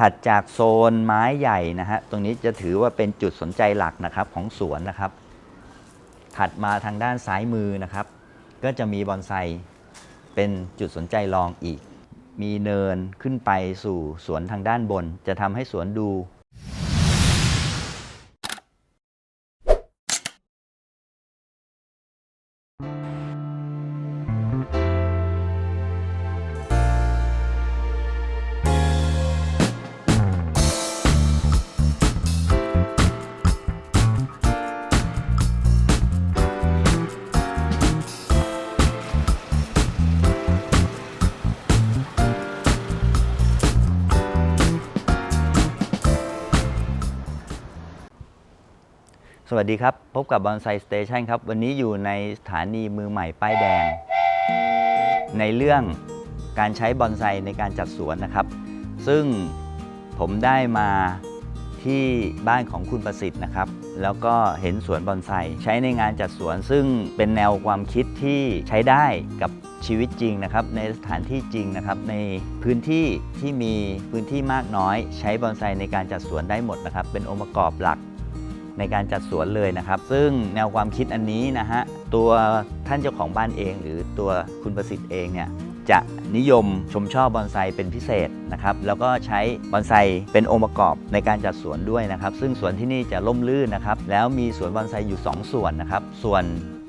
ถัดจากโซนไม้ใหญ่นะฮะตรงนี้จะถือว่าเป็นจุดสนใจหลักนะครับของสวนนะครับ ถัดมาทางด้านซ้ายมือนะครับ ก็จะมีบอนไซเป็นจุดสนใจรองอีก มีเนินขึ้นไปสู่สวนทางด้านบน จะทำให้สวนดู สวัสดีครับ พบกับบอนไซสเตชันครับ วันนี้อยู่ในสถานีมือใหม่ป้ายแดง ในเรื่องการใช้บอนไซในการจัดสวนนะครับ ซึ่งผมได้มาที่บ้านของคุณประสิทธิ์นะครับ แล้วก็เห็นสวนบอนไซใช้ในงานจัดสวน ซึ่งเป็นแนวความคิดที่ใช้ได้กับชีวิตจริงนะครับ ในสถานที่จริงนะครับ ในพื้นที่ที่มีพื้นที่มากน้อย ใช้บอนไซในการจัดสวนได้หมดนะครับ เป็นองค์ประกอบหลัก ในการจัดสวนเลยนะครับ ซึ่งแนวความคิดอันนี้นะฮะตัวท่านเจ้าของบ้านเอง หรือตัวคุณประสิทธิ์เองเนี่ยจะนิยมชมชอบบอนไซเป็นพิเศษนะครับ แล้วก็ใช้บอนไซเป็นองค์ประกอบในการจัดสวนด้วยนะครับ ซึ่งสวนที่นี่จะร่มรื่นนะครับ แล้วมีสวนบอนไซอยู่ 2 ส่วนนะครับ ส่วน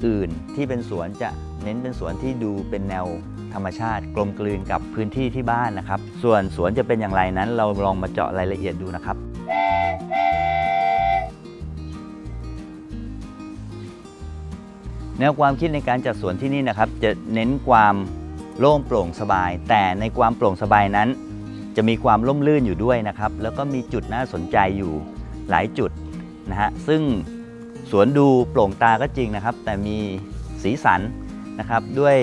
อื่นที่เป็นสวนจะเน้นเป็นสวนที่ดูเป็นแนวธรรมชาติกลมกลืนกับพื้นที่ที่บ้านนะครับ ส่วนสวนจะเป็นอย่างไรนั้นเราลองมาเจาะรายละเอียดดูนะครับ แนวความคิดในการจัดสวนที่นี่นะครับ จะเน้นความโล่งโปร่งสบาย แต่ในความโปร่งสบายนั้น จะมีความร่มรื่นอยู่ด้วยนะครับ แล้วก็มีจุดน่าสนใจอยู่หลายจุดนะฮะซึ่งสวนดูโปร่งตาก็จริงนะครับ แต่มีสีสันนะครับด้วย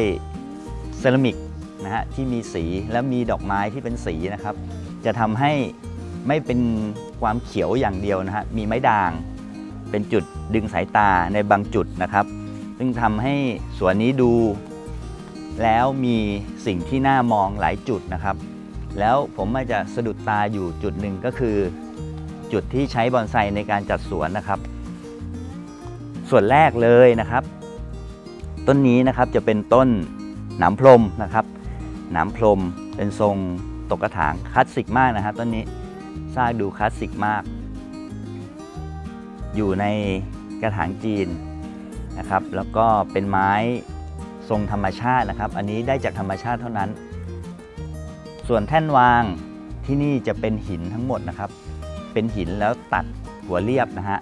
เซรามิกนะฮะที่มีสีและมีดอกไม้ที่เป็นสีนะครับ จะทำให้ไม่เป็นความเขียวอย่างเดียวนะฮะมีไม้ด่าง เป็นจุดดึงสายตาในบางจุดนะครับ ซึ่งทำให้สวนนี้ดู แล้วมีสิ่งที่น่ามองหลายจุดนะครับ แล้วผมอาจจะสะดุดตาอยู่จุดหนึ่งก็คือ จุดที่ใช้บอนไซในการจัดสวนนะครับ ส่วนแรกเลยนะครับ ต้นนี้นะครับจะเป็นต้นหนามพรมนะครับหนามพรมเป็นทรงตกกระถางคลาสสิกมากนะครับต้นนี้ซากดูคลาสสิกมาก อยู่ในกระถางจีน นะครับ แล้วก็เป็นไม้ทรงธรรมชาตินะครับ อันนี้ได้จากธรรมชาติเท่านั้น ส่วนแท่นวางที่นี่จะเป็นหินทั้งหมดนะครับ เป็นหินแล้วตัดหัวเรียบนะฮะ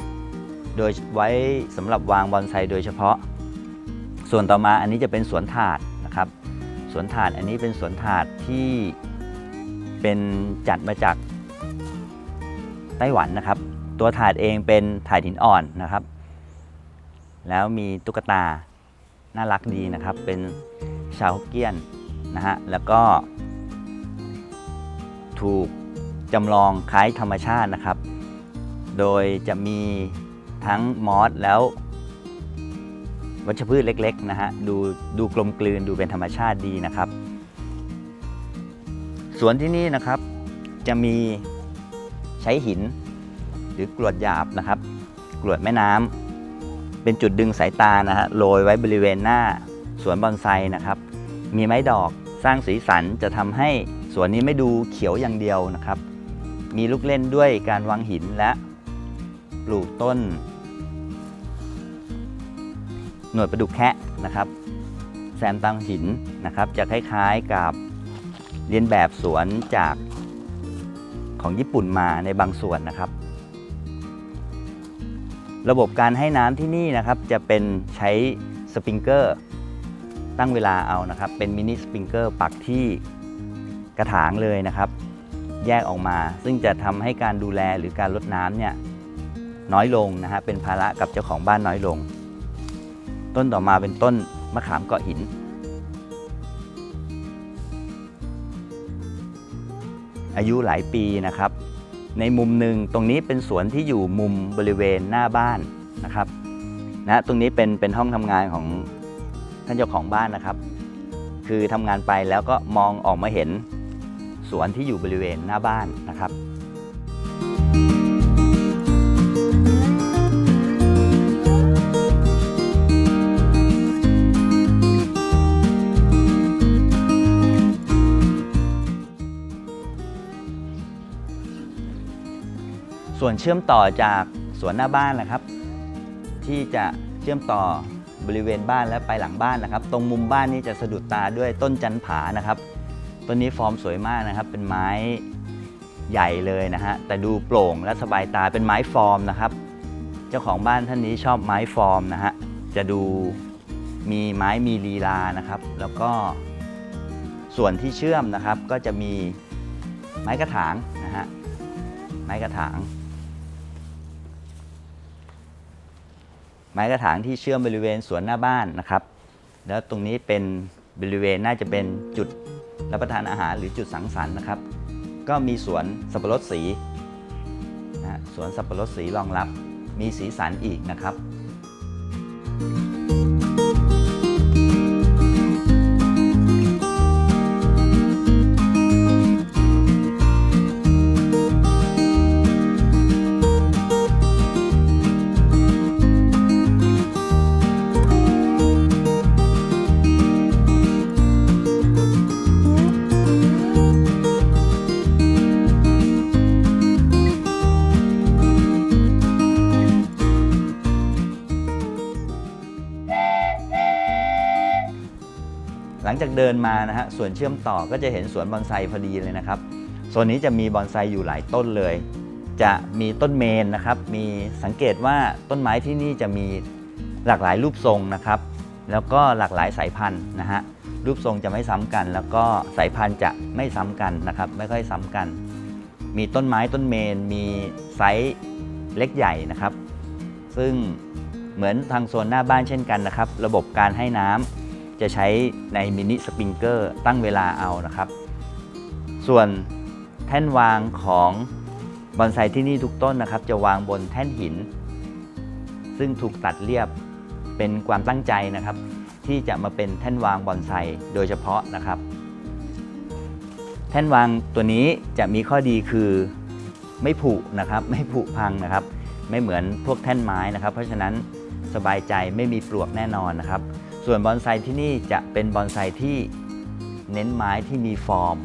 โดยไว้สำหรับวางบอนไซโดยเฉพาะ ส่วนต่อมาอันนี้จะเป็นสวนถาดนะครับ สวนถาดอันนี้เป็นสวนถาดที่เป็นจัดมาจากไต้หวันนะครับ ตัวถาดเองเป็นถาดหินอ่อนนะครับ แล้วมีตุ๊กตาน่ารักดีนะครับ เป็นชาวฮกเกี้ยนนะฮะแล้วก็ ถูกจำลองคล้ายธรรมชาตินะครับ โดยจะมีทั้งมอสแล้ววัชพืชเล็กๆนะฮะดูดูกลมกลืนดูเป็นธรรมชาติดีนะครับสวนที่นี่นะครับจะมีใช้หินหรือกรวดหยาบนะครับ กรวดแม่น้ำ เป็นจุดดึงสายตานะฮะโรยไว้บริเวณหน้าสวนบอนไซนะครับ มีไม้ดอกสร้างสีสันจะทำให้สวนนี้ไม่ดูเขียวอย่างเดียวนะครับ มีลูกเล่นด้วยการวางหินและปลูกต้น หน่วยประดุกแคะนะครับแซมตังหินนะครับจะคล้ายๆกับเรียนแบบสวนจากของญี่ปุ่นมาในบางส่วนนะครับ ระบบการให้น้ำที่นี่นะครับจะเป็นใช้สปริงเกอร์ตั้งเวลาเอานะครับ เป็นมินิสปริงเกอร์ปักที่กระถางเลยนะครับ แยกออกมา ซึ่งจะทำให้การดูแลหรือการลดน้ำเนี่ยน้อยลงนะฮะเป็นภาระกับเจ้าของบ้านน้อยลง ต้นต่อมาเป็นต้นมะขามเกาะหิน อายุหลายปีนะครับ ในมุมหนึ่งตรงนี้เป็นสวนที่อยู่มุมบริเวณหน้าบ้านนะครับนะตรงนี้เป็นเป็นห้องทำงานของท่านเจ้าของบ้านนะครับ คือทำงานไปแล้วก็มองออกมาเห็นสวนที่อยู่บริเวณหน้าบ้านนะครับ ส่วนเชื่อมต่อจากสวนหน้าบ้านนะครับ ที่จะเชื่อมต่อบริเวณบ้านและไปหลังบ้านนะครับ ตรงมุมบ้านนี้จะสะดุดตาด้วยต้นจันผานะครับต้นนี้ฟอร์มสวยมากนะครับ เป็นไม้ใหญ่เลยนะฮะแต่ดูโปร่งและสบายตาเป็นไม้ฟอร์มนะครับ เจ้าของบ้านท่านนี้ชอบไม้ฟอร์มนะฮะจะดูมีไม้มีลีลานะครับ แล้วก็ส่วนที่เชื่อมนะครับก็จะมีไม้กระถางนะฮะไม้กระถาง ไม้กระถางที่เชื่อมบริเวณสวนหน้าบ้านนะครับ แล้วตรงนี้เป็นบริเวณน่าจะเป็นจุดรับประทานอาหารหรือจุดสังสรรค์นะครับ ก็มีสวนสับปะรดสีนะสวนสับปะรดสีรองรับ มีสีสันอีกนะครับหลั เดินมานะฮะส่วนเชื่อมต่อก็จะเห็นสวนบอนไซพอดีเลยนะครับโซนนี้จะมีบอนไซอยู่หลายต้นเลย จะมีต้นเมนนะครับมีสังเกตว่าต้นไม้ที่นี่จะมีหลากหลายรูปทรงนะครับ แล้วก็หลากหลายสายพันธุ์นะฮะรูปทรงจะไม่ซ้ำกัน แล้วก็สายพันธุ์จะไม่ซ้ำกันนะครับ ไม่ค่อยซ้ำกัน มีต้นไม้ต้นเมน มีไซส์เล็กใหญ่นะครับ ซึ่งเหมือนทางโซนหน้าบ้านเช่นกันนะครับ ระบบการให้น้ำ จะใช้ในมินิสปริงเกอร์ตั้งเวลาเอานะครับ ส่วนแท่นวางของบอนไซที่นี่ทุกต้นนะครับ จะวางบนแท่นหิน ซึ่งถูกตัดเรียบเป็นความตั้งใจนะครับ ที่จะมาเป็นแท่นวางบอนไซโดยเฉพาะนะครับ แท่นวางตัวนี้จะมีข้อดีคือไม่ผุนะครับ ไม่ผุพังนะครับ ไม่เหมือนพวกแท่นไม้นะครับ เพราะฉะนั้นสบายใจไม่มีปลวกแน่นอนนะครับ ส่วนบอนไซที่นี่จะเป็นบอนไซที่เน้นไม้ที่มีฟอร์ม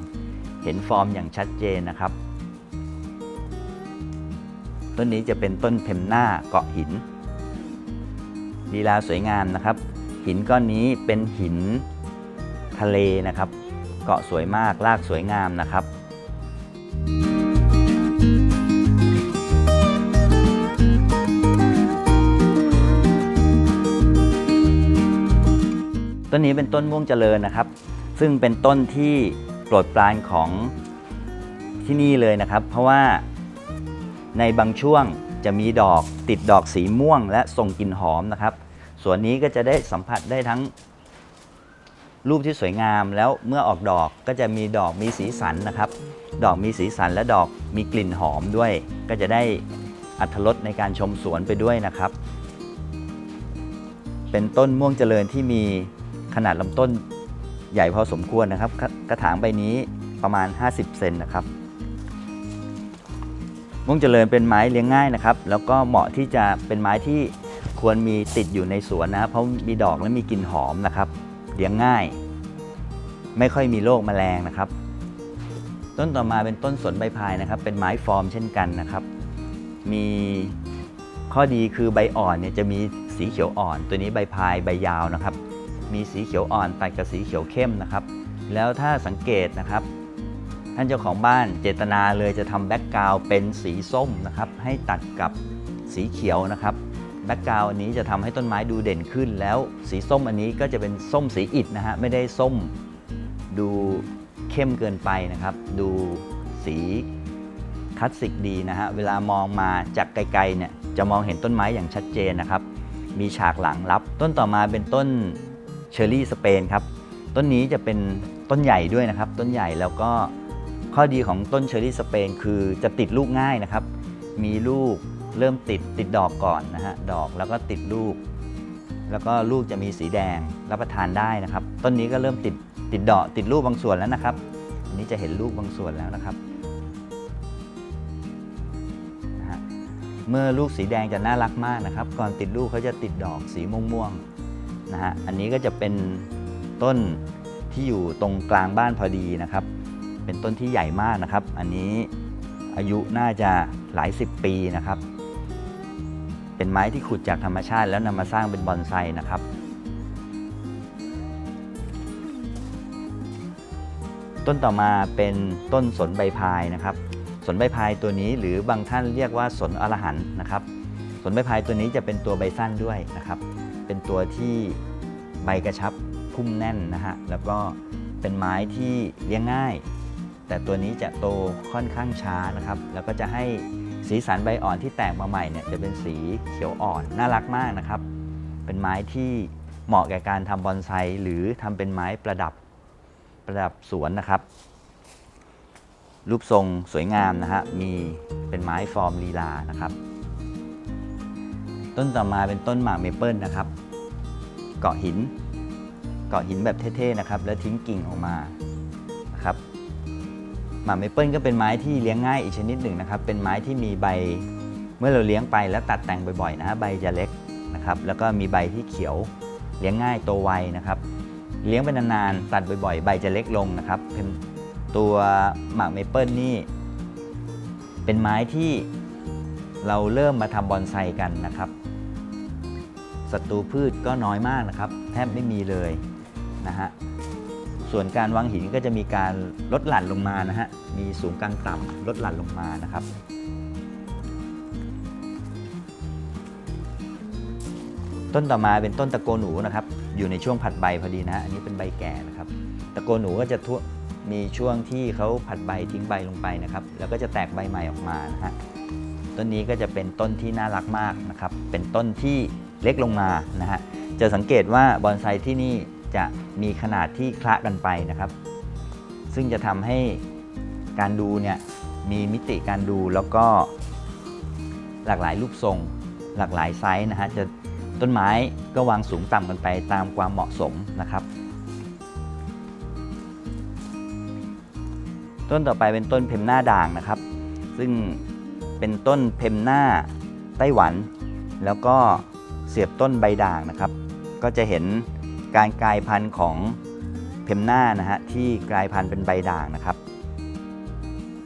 เห็นฟอร์มอย่างชัดเจนนะครับ ต้นนี้จะเป็นต้นเพมหน้าเกาะหินลีลาสวยงามนะครับ หินก้อนนี้เป็นหินทะเลนะครับ เกาะสวยมากรากสวยงามนะครับ ต้นนี้เป็นต้นม่วงเจริญนะครับ ซึ่งเป็นต้นที่โปรดปรานของที่นี่เลยนะครับ เพราะว่าในบางช่วงจะมีดอกติดดอกสีม่วง และส่งกลิ่นหอมนะครับ ส่วนนี้ก็จะได้สัมผัสได้ทั้งรูปที่สวยงามแล้วเมื่อออกดอกก็จะมีดอกมีสีสันนะครับ ดอกมีสีสันและดอกมีกลิ่นหอมด้วย ก็จะได้อัธรสในการชมสวนไปด้วยนะครับ เป็นต้นม่วงเจริญที่มี ขนาดลำต้นใหญ่พอสมควรนะครับ กระถางใบนี้ประมาณ 50 เซนนะครับม่วงเจริญเป็นไม้เลี้ยงง่ายนะครับ แล้วก็เหมาะที่จะเป็นไม้ที่ควรมีติดอยู่ในสวนนะ เพราะมีดอกและมีกลิ่นหอมนะครับเลี้ยงง่าย ไม่ค่อยมีโรคแมลงนะครับ ต้นต่อมาเป็นต้นสนใบพายนะครับ เป็นไม้ฟอร์มเช่นกันนะครับ มีข้อดีคือใบอ่อนเนี่ยจะมีสีเขียวอ่อน ตัวนี้ใบพายใบยาวนะครับ มีสีเขียวอ่อนตัดกับสีเขียวเข้มนะครับ แล้วถ้าสังเกตนะครับ ท่านเจ้าของบ้านเจตนาเลยจะทำแบ็กกราวเป็นสีส้มนะครับ ให้ตัดกับสีเขียวนะครับแบ็กกราวอันนี้จะทำให้ต้นไม้ดูเด่นขึ้น แล้วสีส้มอันนี้ก็จะเป็นส้มสีอิฐนะฮะไม่ได้ส้มดูเข้มเกินไปนะครับ ดูสีคลาสสิกดีนะฮะเวลามองมาจากไกลๆเนี่ยจะมองเห็นต้นไม้อย่างชัดเจนนะครับ มีฉากหลังรับ ต้นต่อมาเป็นต้น เชอร์รี่สเปนครับต้นนี้จะเป็นต้นใหญ่ด้วยนะครับ ต้นใหญ่แล้วก็ข้อดีของต้นเชอร์รี่สเปนคือจะติดลูกง่ายนะครับ มีลูกเริ่มติดติดดอกก่อนนะฮะดอกแล้วก็ติดลูก แล้วก็ลูกจะมีสีแดงรับประทานได้นะครับ ต้นนี้ก็เริ่มติดติดดอกติดลูกบางส่วนแล้วนะครับอันนี้จะเห็นลูกบางส่วนแล้วนะครับเมื่อลูกสีแดงจะน่ารักมากนะครับ ก่อนติดลูกเขาจะติดดอกสีม่วงๆ นะฮะอันนี้ก็จะเป็นต้นที่อยู่ตรงกลางบ้านพอดีนะครับ เป็นต้นที่ใหญ่มากนะครับ อันนี้อายุน่าจะหลายสิบปีนะครับ เป็นไม้ที่ขุดจากธรรมชาติแล้วนำมาสร้างเป็นบอนไซนะครับต้นต่อมาเป็นต้นสนใบพายนะครับ สนใบพายตัวนี้หรือบางท่านเรียกว่าสนอรหันนะครับ สนใบพายตัวนี้จะเป็นตัวใบสั้นด้วยนะครับ เป็นตัวที่ใบกระชับพุ่มแน่นนะฮะ แล้วก็เป็นไม้ที่เลี้ยงง่าย แต่ตัวนี้จะโตค่อนข้างช้านะครับ แล้วก็จะให้สีสันใบอ่อนที่แตกมาใหม่เนี่ยจะเป็นสีเขียวอ่อน น่ารักมากนะครับ เป็นไม้ที่เหมาะแก่การทำบอนไซหรือทำเป็นไม้ประดับประดับสวนนะครับ รูปทรงสวยงามนะฮะ มีเป็นไม้ฟอร์มลีลานะครับ ต้นต่อมาเป็นต้นหมากเมเปิลนะครับ เกาะหิน เกาะหินแบบเท่ๆนะครับ แล้วทิ้งกิ่งออกมานะครับหมากเมเปิลก็เป็นไม้ที่เลี้ยงง่ายอีกชนิดหนึ่งนะครับ เป็นไม้ที่มีใบเมื่อเราเลี้ยงไปแล้วตัดแต่งบ่อยๆนะฮะใบจะเล็กนะครับ แล้วก็มีใบที่เขียวเลี้ยงง่ายโตไวนะครับ เลี้ยงไปนานๆตัดบ่อยๆ ใบจะเล็กลงนะครับ เป็นตัวหมากเมเปิลนี่เป็นไม้ที่เราเริ่มมาทำบอนไซกันนะครับ ศัตรูพืชก็น้อยมากนะครับ แทบไม่มีเลยนะฮะส่วนการวางหินก็จะมีการลดหลั่นลงมานะฮะมีสูงกลางต่ำลดหลั่นลงมานะครับต้นต่อมาเป็นต้นตะโกหนูนะครับ อยู่ในช่วงผัดใบพอดีนะฮะอันนี้เป็นใบแก่นะครับ ตะโกหนูก็จะทั่วมีช่วงที่เขาผัดใบทิ้งใบลงไปนะครับ แล้วก็จะแตกใบใหม่ออกมานะฮะต้นนี้ก็จะเป็นต้นที่น่ารักมากนะครับ เป็นต้นที่ เล็กลงมานะฮะจะสังเกตว่าบอนไซที่นี่จะมีขนาดที่คละกันไปนะครับ ซึ่งจะทำให้การดูเนี่ยมีมิติการดูแล้วก็หลากหลายรูปทรง หลากหลายไซส์นะฮะจะต้นไม้ก็วางสูงต่ำกันไปตามความเหมาะสมนะครับ ต้นต่อไปเป็นต้นเพมหน้าด่างนะครับ ซึ่งเป็นต้นเพมหน้าไต้หวัน แล้วก็ เสียบต้นใบด่างนะครับ ก็จะเห็นการกลายพันธุ์ของเพมหน้านะฮะที่กลายพันธุ์เป็นใบด่างนะครับ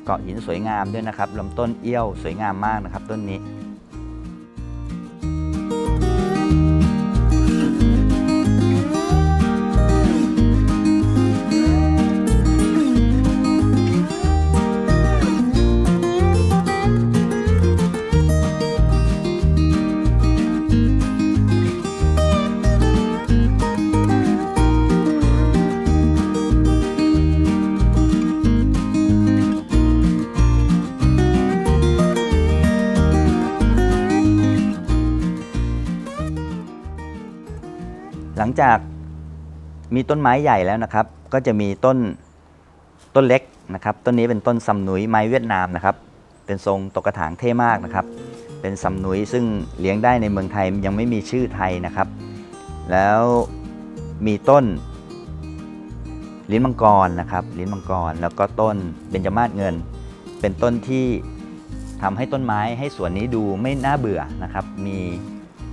เกาะหินสวยงามด้วยนะครับลำต้นเอี้ยวสวยงามมากนะครับ ต้นนี้ จากมีต้นไม้ใหญ่แล้วนะครับ ก็จะมีต้นต้นเล็กนะครับ ต้นนี้เป็นต้นซำหนุยไม้เวียดนามนะครับ เป็นทรงตกกระถางเท่มากนะครับ เป็นซำหนุยซึ่งเลี้ยงได้ในเมืองไทยยังไม่มีชื่อไทยนะครับ แล้วมีต้นลิ้นมังกรนะครับ ลิ้นมังกรแล้วก็ต้นเบญจมาศเงิน เป็นต้นที่ทำให้ต้นไม้ให้สวนนี้ดูไม่น่าเบื่อนะครับ มี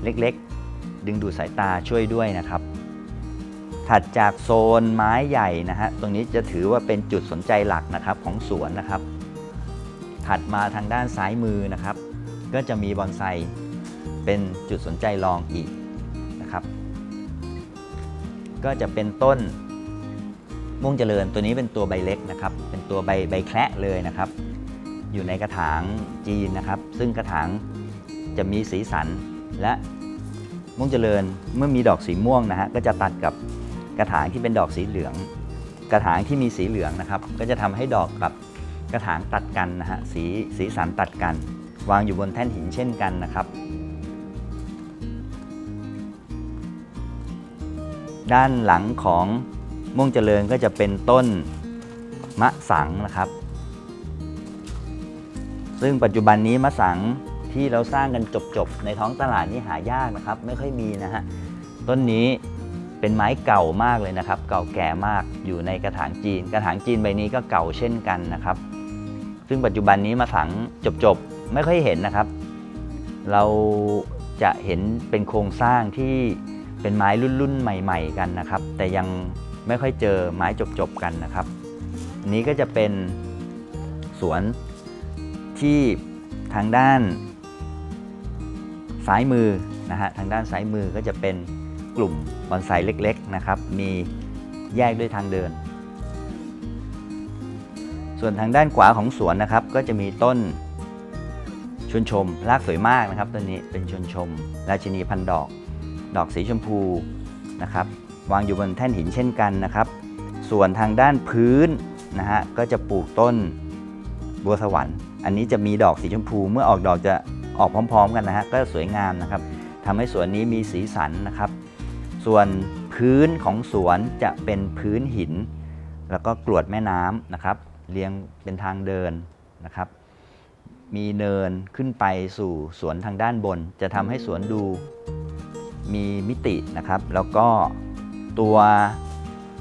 เล็กๆ ดึงดูดสายตาช่วยด้วยนะครับ ถัดจากโซนไม้ใหญ่นะฮะตรงนี้จะถือว่าเป็นจุดสนใจหลักนะครับของสวนนะครับ ถัดมาทางด้านซ้ายมือนะครับ ก็จะมีบอนไซเป็นจุดสนใจรองอีกนะครับ ก็จะเป็นต้นม่วงเจริญตัวนี้เป็นตัวใบเล็กนะครับ เป็นตัวใบใบแคระเลยนะครับ อยู่ในกระถางจีนนะครับ ซึ่งกระถางจะมีสีสันและม่วงเจริญเมื่อมีดอกสีม่วงนะฮะก็จะตัดกับ กระถางที่เป็นดอกสีเหลือง กระถางที่มีสีเหลืองนะครับ ก็จะทำให้ดอกกับกระถางตัดกันนะฮะสีสีสันตัดกัน วางอยู่บนแท่นหินเช่นกันนะครับ ด้านหลังของม่วงเจริญก็จะเป็นต้นมะสังนะครับ ซึ่งปัจจุบันนี้มะสังที่เราสร้างกันจบๆ ในท้องตลาดนี่หายากนะครับ ไม่ค่อยมีนะฮะ ต้นนี้ เป็นไม้เก่ามากเลยนะครับ เก่าแก่มากอยู่ในกระถางจีน กระถางจีนใบนี้ก็เก่าเช่นกันนะครับ ซึ่งปัจจุบันนี้มะสังจบๆ ไม่ค่อยเห็นนะครับ เราจะเห็นเป็นโครงสร้างที่เป็นไม้รุ่นๆใหม่ ๆ กันนะครับ แต่ยังไม่ค่อยเจอไม้จบๆกันนะครับอันนี้ก็จะเป็นสวนที่ทางด้านซ้ายมือนะฮะทางด้านซ้ายมือก็จะเป็น กลุ่มบอนไซเล็กๆนะครับ มีแยกด้วยทางเดิน ส่วนทางด้านขวาของสวนนะครับ ก็จะมีต้นชวนชมรากสวยมากนะครับต้นนี้เป็นชวนชม ราชินีพันดอก ดอกสีชมพูนะครับ วางอยู่บนแท่นหินเช่นกันนะครับ ส่วนทางด้านพื้นนะฮะก็จะปลูกต้นบัวสวรรค์ อันนี้จะมีดอกสีชมพู เมื่อออกดอกจะออกพร้อม ๆ กันนะฮะก็สวยงามนะครับทำให้สวนนี้มีสีสันนะครับ ส่วนพื้นของสวนจะเป็นพื้นหิน แล้วก็กรวดแม่น้ำนะครับ เรียงเป็นทางเดินนะครับ มีเนินขึ้นไปสู่สวนทางด้านบน จะทำให้สวนดูมีมิตินะครับ แล้วก็ตัว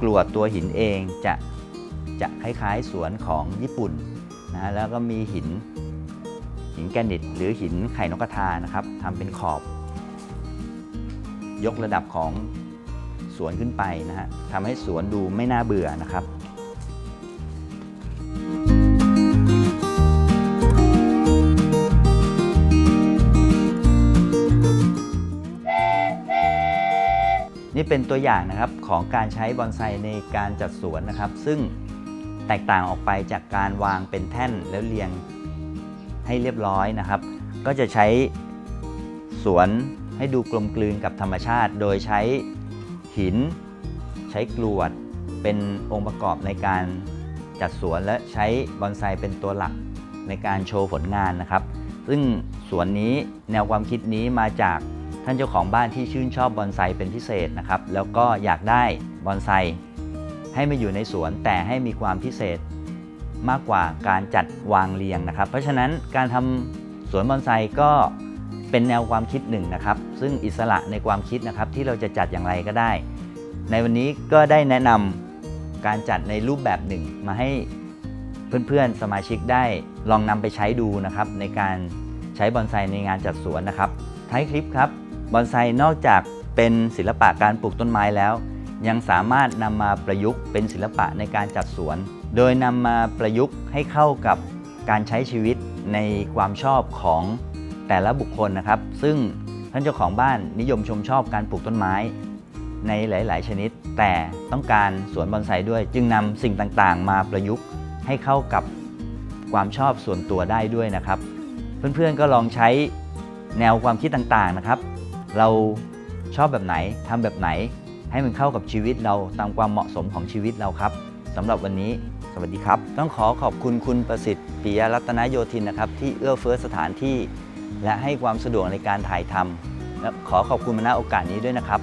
กรวดตัวหินเองจะจะคล้ายๆสวนของญี่ปุ่นนะฮะแล้วก็มีหินหินแกรนิตหรือหินไข่นกกระทานะครับทำเป็นขอบ ยกระดับของสวนขึ้นไปนะฮะทำให้สวนดูไม่น่าเบื่อนะครับนี่เป็นตัวอย่างนะครับของการใช้บอนไซในการจัดสวนนะครับ ซึ่งแตกต่างออกไปจากการวางเป็นแท่นแล้วเรียงให้เรียบร้อยนะครับ ก็จะใช้สวน ให้ดูกลมกลืนกับธรรมชาติ โดยใช้หิน ใช้กรวด เป็นองค์ประกอบในการจัดสวนและใช้บอนไซเป็นตัวหลักในการโชว์ผลงานนะครับ ซึ่งสวนนี้แนวความคิดนี้มาจากท่านเจ้าของบ้านที่ชื่นชอบบอนไซเป็นพิเศษนะครับ แล้วก็อยากได้บอนไซให้มาอยู่ในสวนแต่ให้มีความพิเศษมากกว่าการจัดวางเรียงนะครับ เพราะฉะนั้นการทำสวนบอนไซก็ เป็นแนวความคิดหนึ่งนะครับ ซึ่งอิสระในความคิดนะครับที่เราจะจัดอย่างไรก็ได้ ในวันนี้ก็ได้แนะนำการจัดในรูปแบบหนึ่งมาให้เพื่อนๆสมาชิกได้ลองนำไปใช้ดูนะครับ ในการใช้บอนไซในงานจัดสวนนะครับท้ายคลิปครับบอนไซนอกจากเป็นศิลปะการปลูกต้นไม้แล้ว ยังสามารถนำมาประยุกต์เป็นศิลปะในการจัดสวน โดยนำมาประยุกต์ให้เข้ากับการใช้ชีวิตในความชอบของ แต่ละบุคคลนะครับ ซึ่งท่านเจ้าของบ้านนิยมชมชอบการปลูกต้นไม้ในหลาย ๆ ชนิด แต่ต้องการสวนบอนไซด้วย จึงนำสิ่งต่าง ๆ มาประยุกต์ให้เข้ากับความชอบส่วนตัวได้ด้วยนะครับ เพื่อน ๆ ก็ลองใช้แนวความคิดต่าง ๆ นะครับ เราชอบแบบไหนทำแบบไหน ให้มันเข้ากับชีวิตเราตามความเหมาะสมของชีวิตเราครับสำหรับวันนี้สวัสดีครับ ต้องขอขอบคุณคุณประสิทธิ์ปิยรัตนโยธินนะครับ ที่เอื้อเฟื้อสถานที่ และให้ความสะดวกในการถ่ายทำและขอขอบคุณมาณโอกาสนี้ด้วยนะครับ